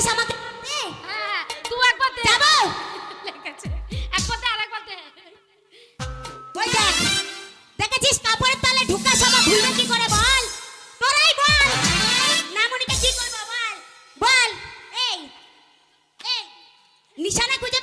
বলছিস আমাকে হ্যাঁ তুই একবার দে। যাব। লেগেছে একবার দে আরেকবার দে। ওই দেখ দেখেছিস কাপড়ের তালে ঢুকা সবা ভুলবে কি করে বল? তোরাই বল। নামনিকে কি করব বল? বল এই এই। নিশানা খুঁজে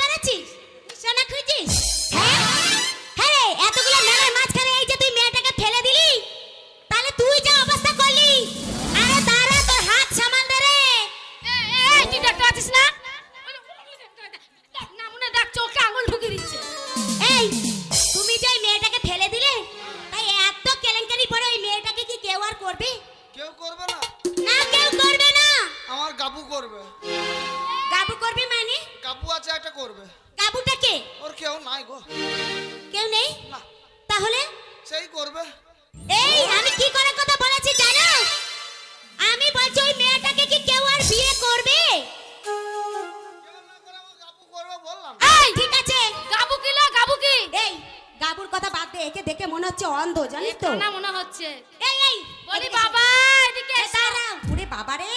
হচ্ছে। এই এই বলি বাবা এদিকে এসো। এসো। ওরে বাবা রে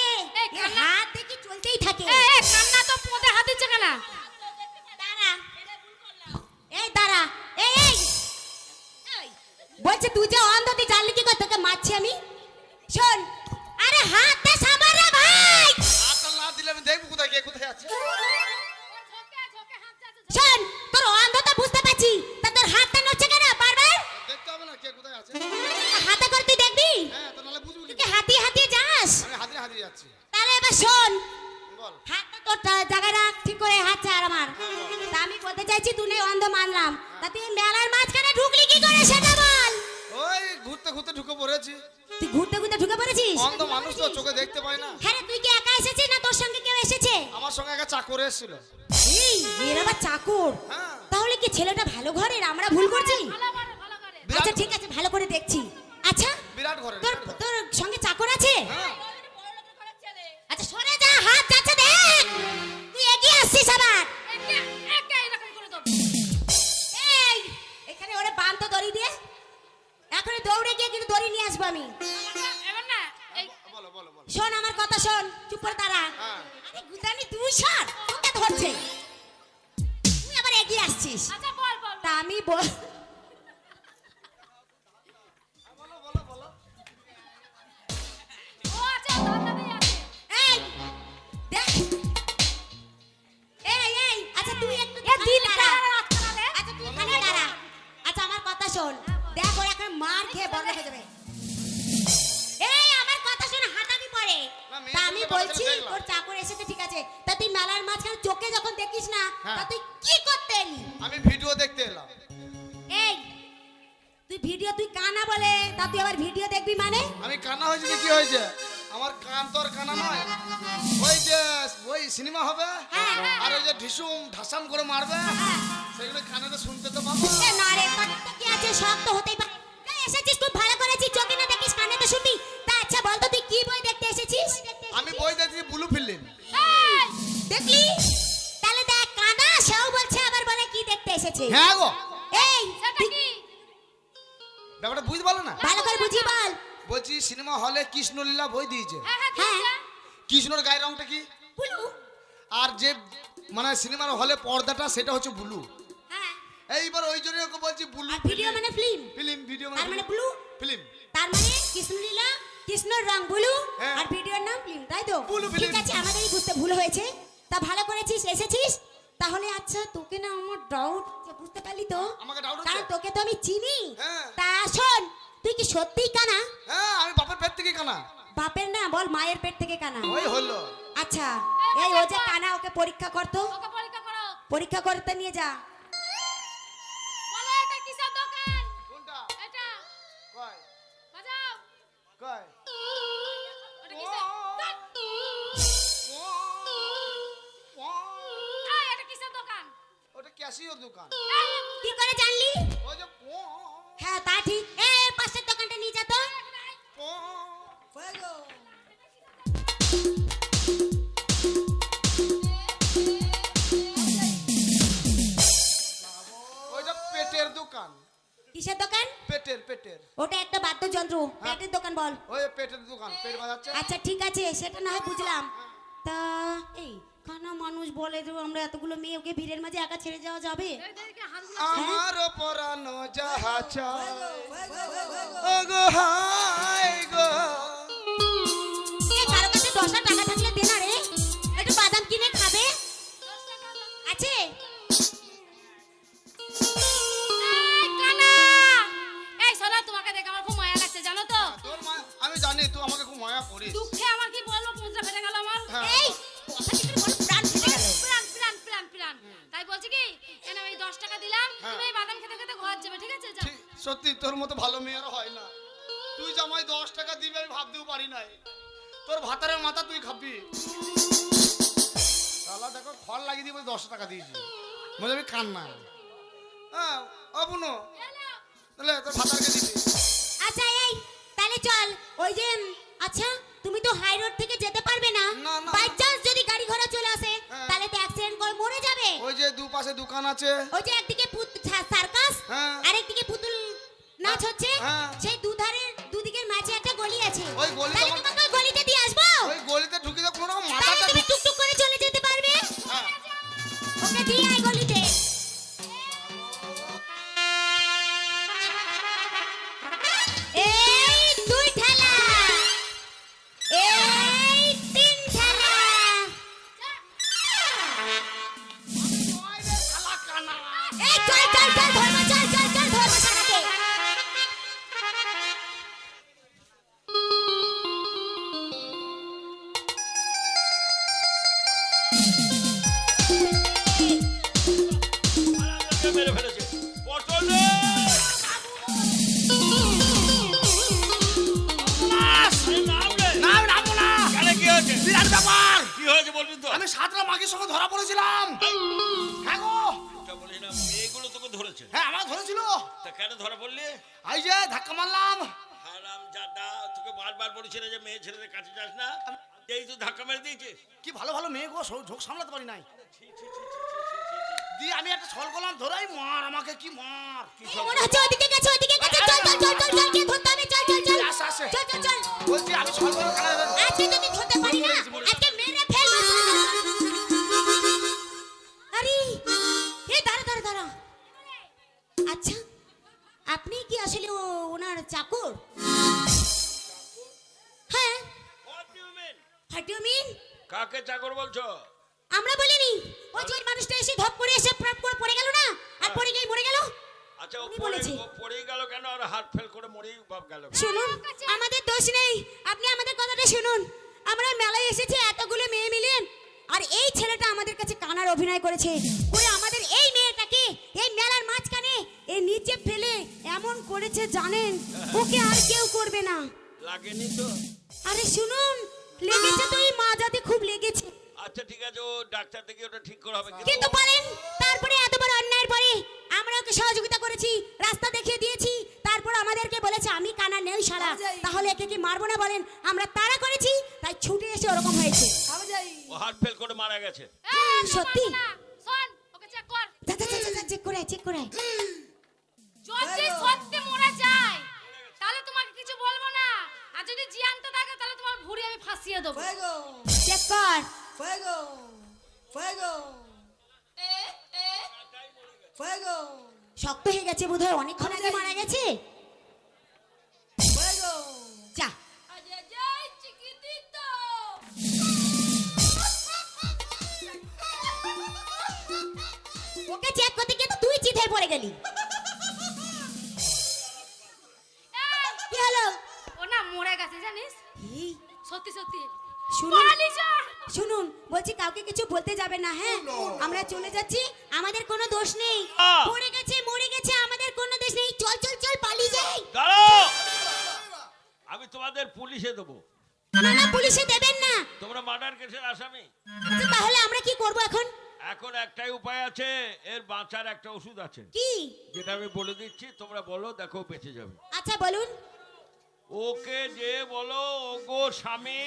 এই হাত দেখি চলতেই থাকে। এ এ কান্না তো পোঁদে হাত দিচ্ছে কেন? দাঁড়া। এই দাঁড়া। এই এই। এই, বলছে তুই যে অন্ধ তুই জানলি কি করে? তোকে মারছি আমি। শোন আরে হাতটা সাবার রে ভাই। হাতটা না দিলে আমি দেখব কোথায় কে কোথায় আছে। শোন তোর অন্ধ তো বুঝতে পারছি। তা তোর হাতটা নড়ছে কেন বারবার? দেখতে হবে না কে কোথায় আছে। হাতিয়ে যাচ্ছি। তাহলে এবার শোন। হাতটা তোর টা- ঠিক করে হাত ছাড় আমার। তা আমি বলতে চাইছি তুই অন্ধ মানলাম। তা তুই মেলার মাঝখানে ঢুকলি কি করে সেটা বল। ওই ঘুরতে ঘুরতে ঢুকে পড়েছি। তুই ঘুরতে ঘুরতে ঢুকে পড়েছিস? অন্ধ মানুষ তো চোখে দেখতে পায় না। হ্যাঁ তুই কি একা এসেছিস না তোর সঙ্গে কেউ এসেছে? আমার সঙ্গে একটা চাকর এসেছিল। এই এর আবার চাকর? হ্যাঁ। তাহলে কি ছেলেটা ভালো ঘরের আমরা ভুল করছি? আচ্ছা ঠিক আছে ভালো করে দেখছি। আচ্ছা বিরাট তোর তোর সঙ্গে চাকর আছে? হ্যাঁ। আসছিস আবার? এই এখানে ওরে বান্ত দড়ি দিয়ে। এখন দৌড়ে গিয়ে কিন্তু দড়ি নিয়ে আসব আমি। এবার না এই বলো বলো বলো। শোন আমার কথা শোন চুপ করে দাঁড়া। হ্যাঁ। আরে গুদানি তুই সর তোকে ধরছে। তুই আবার এগিয়ে আসছিস। আচ্ছা বল বল। তা আমি বলো ওই যে ওই সিনেমা হবে? হ্যাঁ, হ্যাঁ। আর ওই যে ঢিসুম ঢাসাম করে মারবে? সেগুলো কানে তো শুনতে তো পাবো। না রে কথা কি আছে সব তো হতেই পারে। এসেছিস খুব ভালো করেছিস চোখে না দেখিস কানে তো শুনবি? তা আচ্ছা বল তো তুই কি বই দেখতে এসেছিস? আমি বই দেখছি ব্লু ফিল্ম দেখলি? তাহলে দেখ কানা সেও বলছে আবার বলে কি দেখতে এসেছে। হ্যাঁ গো। এই সেটা কি? ব্যাপারটা বুঝতে পারল না? ভালো করে বুঝি বল। বলছি সিনেমা হলে কৃষ্ণলীলা বই দিয়েছে। হ্যাঁ হ্যাঁ হ্যাঁ। দিয়েছে। কৃষ্ণর গায়ের রংটা কি? বুলু। আর যে মানে সিনেমার হলে পর্দাটা সেটা হচ্ছে ব্লু। হ্যাঁ। এইবার ওই জন্য ওকে বলছি ব্লু ভিডিও মানে ফিল্ম ফিল্ম ভিডিও তার মানে ব্লু ফিল্ম তার মানে কৃষ্ণলীলা কৃষ্ণর রং ব্লু হ্যাঁ। আর ভিডিওর নাম ফিল্ম তাই তো? ঠিক। আছে আমাদেরই বুঝতে ভুল হয়েছে। তা ভালো করেছিস এসেছিস? তাহলে আচ্ছা তোকে না আমার ডাউট বুঝতে পারলি তো? কারণ তোকে তো আমি চিনি। হ্যাঁ। তা শোন তুই কি সত্যিই কানা? হ্যাঁ আমি বাপের পেট থেকে কানা। বাপের না বল মায়ের পেট থেকে কানা। ওই হলো। আচ্ছা এই ও যে কানা ওকে পরীক্ষা করতো ওকে পরীক্ষা করো। পরীক্ষা করতে নিয়ে যা। বল। ওই পেটের দোকান পেট বাজাচ্ছে। আচ্ছা ঠিক আছে সেটা না হয় বুঝলাম। তা এই কানা মানুষ বলে যে আমরা এতগুলো মেয়ে ওকে ভিড়ের মাঝে একা ছেড়ে যাওয়া যাবে? আমার পরানো যাহা চায় ওগো হাই গো। করিস। দুঃখে আমার কি বলব পুঁজটা ফেটে গেল আমার। হ্যাঁ। এই কথা কি করে প্রাণ ফেটে গেল। প্রাণ প্রাণ প্রাণ প্রাণ। তাই বলছি কি? এ নাও এই দশ টাকা দিলাম হ্যাঁ। তুমি এই বাদাম খেতে খেতে ঘর যাবে ঠিক আছে? যাও। সত্যি তোর মতো ভালো মেয়ের হয় না। তুই জামাই দশ টাকা দিবি আমি ভাবতেও পারি নাই। তোর ভাতারের মাথা তুই খাবি। শালা দেখো খড় লাগিয়ে দিয়ে বলে দশ টাকা দিয়েছি। মনে আমি কান্না। হ্যাঁ অবুনো। তাহলে তোর ভাতারকে দিবি। আচ্ছা এই তাহলে চল। ওই যে আচ্ছা তুমি তো হাই রোড থেকে যেতে পারবে না। বাই চান্স যদি গাড়ি ঘোড়া চলে আসে হ্যাঁ। তাহলে তো অ্যাক্সিডেন্ট করে মরে যাবে। ওই যে দুপাশে দোকান আছে। ওই যে একদিকে সার্কাস আর আরেকদিকে পুতুল নাচ হচ্ছে হ্যাঁ। সেই মাগির সঙ্গে ধরা পড়েছিলাম হ্যাঁ গো এটা বলি না, মেয়েগুলো তোকে ধরেছে। হ্যাঁ আমার ধরেছিল তা কেন ধরা পড়লি? এই যে ধাক্কা মারলাম হারামজাদা, তোকে বারবার যে মেয়ে ছেলেদের কাছে যাস না? এই তো ধাক্কা মেরে দিয়েছিস। কি ভালো ভালো মেয়ে গো ঝোঁক সামলাতে পারি নাই দিয়ে আমি একটা ছল করলাম ধরাই মার আমাকে কি মার কি এই মনে হচ্ছে ওদিকে গেছে ওদিকে আচ্ছা ও উনি পড়ে বলেছে। ও পড়েই গেল কেন? আর হাত ফেল করে মরেই বাপ গেল শুনুন আমাদের দোষ নেই। আপনি আমাদের কথাটা শুনুন। আমরা মেলায় এসেছি এতগুলো মেয়ে মিলে। আর এই ছেলেটা আমাদের কাছে কানার অভিনয় করেছে। করে আমাদের এই মেয়েটাকে এই মেলার মাঝখানে এই নিচে ফেলে এমন করেছে জানেন? ওকে আর কেউ করবে না। লাগেনি তো। আরে শুনুন লেগেছে তো এই মাজাতে খুব লেগেছে। আচ্ছা ঠিক আছে ও ডাক্তার থেকে ওটা ঠিক করা হবে। কিন্তু বলেন তারপরে এত বড় অন্যায়ের পরে আমরা ওকে সহযোগিতা নেই সারা। তাহলে একে কি মারবো না বলেন? আমরা তাড়া করেছি তাই ছুটে এসে ওরকম হয়েছে। ও হাত ফেল করে মারা গেছে। সত্যি? শোন ওকে চেক কর। যা যা যা, যা, যা, চেক করে চেক করে যদি সত্যি মরে যায় তাহলে তোমাকে কিছু বলব না। আর যদি জিয়ান্ত থাকে তাহলে তোমার ভুড়ি আমি ফাঁসিয়ে দেবো। চেক কর। fuego, fuego, fuego, শক্ত হয়ে গেছে বোধহয় অনেকক্ষণ আগে মারা গেছে. যা ওকে চেক করতে গিয়ে তো তুই চিথে পড়ে গেলি। কি হলো? ও না মরে গেছে জানিস? সত্যি সত্যি। শুনুন। শুনুন বলছি কাউকে কিছু বলতে যাবে না হ্যাঁ? আমরা চলে যাচ্ছি আমাদের কোনো দোষ নেই! পড়ে গেছে মরে গেছে আমাদের কোনো দোষ নেই। চল চল চল পালিয়ে যাই। দাঁড়াও। আমি তোমাদের পুলিশে দেবো। না না পুলিশে দেবেন না। তোমরা মার্ডার কেসের আসামি। আচ্ছা তাহলে আমরা কি করব এখন? এখন একটাই উপায় আছে এর বাঁচার একটা ওষুধ আছে। কি? যেটা আমি বলে দিচ্ছি তোমরা বলো দেখো বেঁচে যাবে। আচ্ছা বলুন। ওকে যে বলো ওগো স্বামী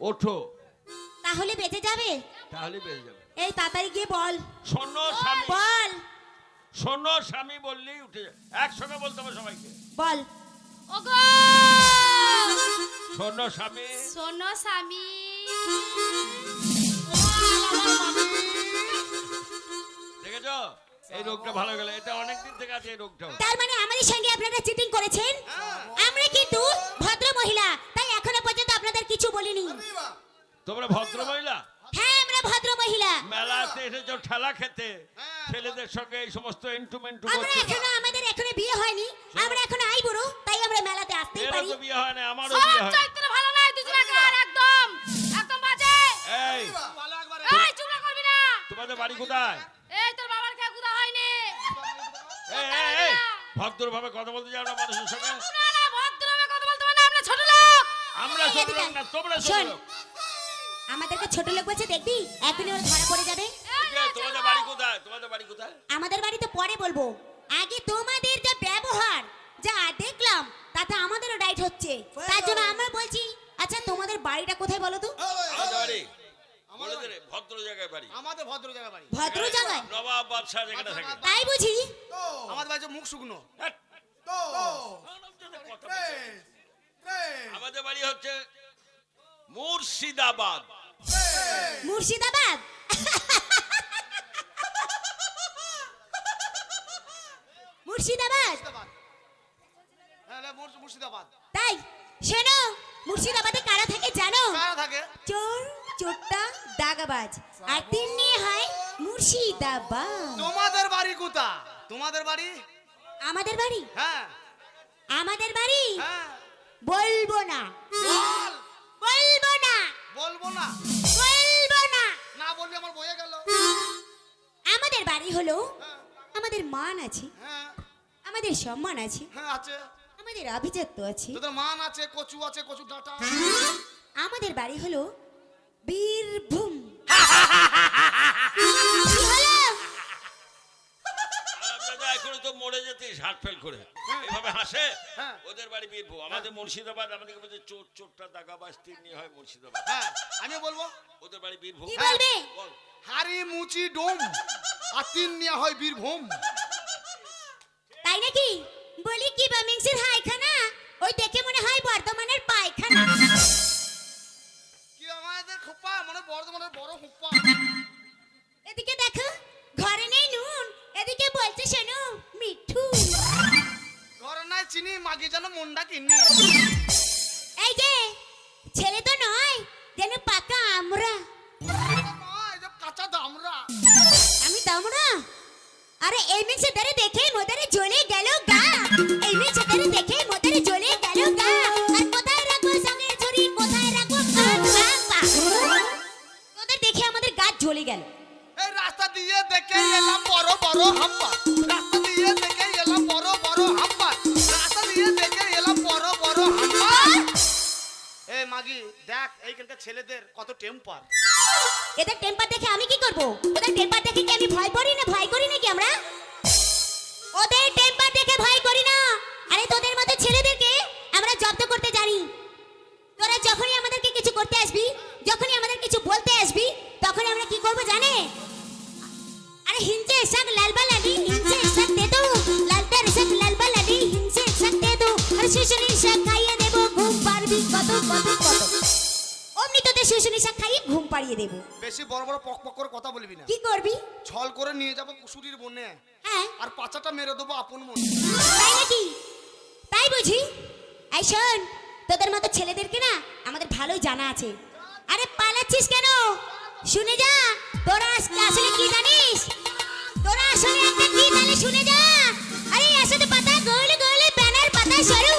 ওঠো। তাহলে বেঁচে যাবে? তাহলে বেঁচে যাবে। এই তাড়াতাড়ি গিয়ে বল। শোনো স্বামী। বল শোনো স্বামী বললেই উঠে যায়। একসঙ্গে বলতে হবে সবাইকে। বল। ওগো! শোনো স্বামী। শোনো স্বামী। দেখেছ? এই রোগটা ভালো গেল। এটা অনেক দিন থেকে আছে এই রোগটা তার মানে আমাদের সঙ্গে আপনারা চিটিং করেছেন? আমরা কিন্তু ভদ্র মহিলা তাই এখনও পর্যন্ত আপনাদের কিছু বলিনি। তোমরা ভদ্র মহিলা হ্যাঁ আমরা ভদ্র মহিলা মেলাতে এসেছ ঠেলা খেতে। ছেলেদের সঙ্গে এই সমস্ত এন্টুমেন্টু আমরা এখনও আমাদের এখনও বিয়ে হয়নি। আমরা এখনও আই বুড়ো তাই আমরা মেলাতে আসতেই এরও পারি। তো বিয়ে হয় না আমারও বিয়ে হয় চরিত্র ভালো নয় দুজনাকার একদম একদম বাজে। এই। এই চুপ করবি না। তোমাদের বাড়ি কোথায়? এই তোর বাবার খেয়ে গুদা হয়নি। এই এই ভদ্রভাবে কথা বলতে যাও না মানুষের সঙ্গে। না না ভদ্রভাবে কথা বলতে না আমরা ছোট লোক। আমরা ছোট লোক না তোমরা ছোট শোন। লোক। আমাদেরকে ছোট লোক বলছে দেখবি? একদিনে ওরা ধরা পড়ে যাবে। কে, তোমাদের বাড়ি কোথায়? তোমাদের বাড়ি কোথায়? আমাদের বাড়ি তো পরে বলব। আগে তোমাদের যা ব্যবহার যা দেখলাম তাতে আমাদেরও রাইট হচ্ছে। তার জন্য আমরা বলছি আচ্ছা তোমাদের বাড়িটা কোথায় বলো তো? আমাদের বাড়ি। বলে দে রে, ভদ্র জায়গায় বাড়ি। আমাদের ভদ্র জায়গা বাড়ি। ভদ্র জায়গায়? নবাব বাদশাহ যেখানে থাকে। তাই বুঝি? আমাদের বাড়ি মুখ শুকনো। তো। আমাদের বাড়ি হচ্ছে মুর্শিদাবাদ। মুর্শিদাবাদ? মুর্শিদাবাদ। মুর্শিদাবাদ হ্যাঁ মুর্শ- মুর্শিদাবাদ। তাই শোনো মুর্শিদাবাদে কারা থাকে জানো? কারা থাকে? চোর চোরটা দাগাবাজ। আর তিন নিয়ে হয় মুর্শিদাবাদ। তোমাদের বাড়ি কোথা তোমাদের বাড়ি? আমাদের বাড়ি? হ্যাঁ। আমাদের বাড়ি? হ্যাঁ। বলব না। বলব না। বলব না। না আমার বয়ে গেল? আমাদের বাড়ি হলো হ্যাঁ। আমাদের মান আছে। হ্যাঁ। আমাদের সম্মান আছে। হ্যাঁ আছে। আমাদের আভিজাত্য আছে। তোদের মান আছে কচু আছে কচু ডাটা। আমাদের বাড়ি হলো বীরভূম। কি হলো তো এখন তো মরে যেতে হার্ট ফেল করে। এভাবে হাসে? হ্যাঁ। ওদের বাড়ি বীরভূম আমাদের মুর্শিদাবাদ আমাদেরকে বলছে চোর চোরটা দাগাবাজ তিন নিয়ে হয় মুর্শিদাবাদ। হ্যাঁ আমি বলব। ওদের বাড়ি বীরভূম। হারি বল। মুচি ডোম আর তিন নিয়ে হয় বীরভূম। তাই নাকি? বলি কি বামিংসের হাইখানা ওই দেখে মনে হয় বর্ধমানের কতক? কতক অমনি তোদের ঘুম পাড়িয়ে বেশি বড় বড় পক পক করে কথা বলবি না। কি করবি? ছল করে নিয়ে কুসুরির বনে। হ্যাঁ। আর মেরে আপন মনে। তাই নাকি? তাই বুঝি? এই শোন তোদের মতো ছেলেদেরকে না আমাদের ভালোই জানা আছে। আরে পালাচ্ছিস কেন? শুনে যা। তোরা আসলে কি জানিস? তোরা আসলে একটা কি শুনে যা। আরে আসলে পাতা গোল গোল ব্যানার পাতা সরু।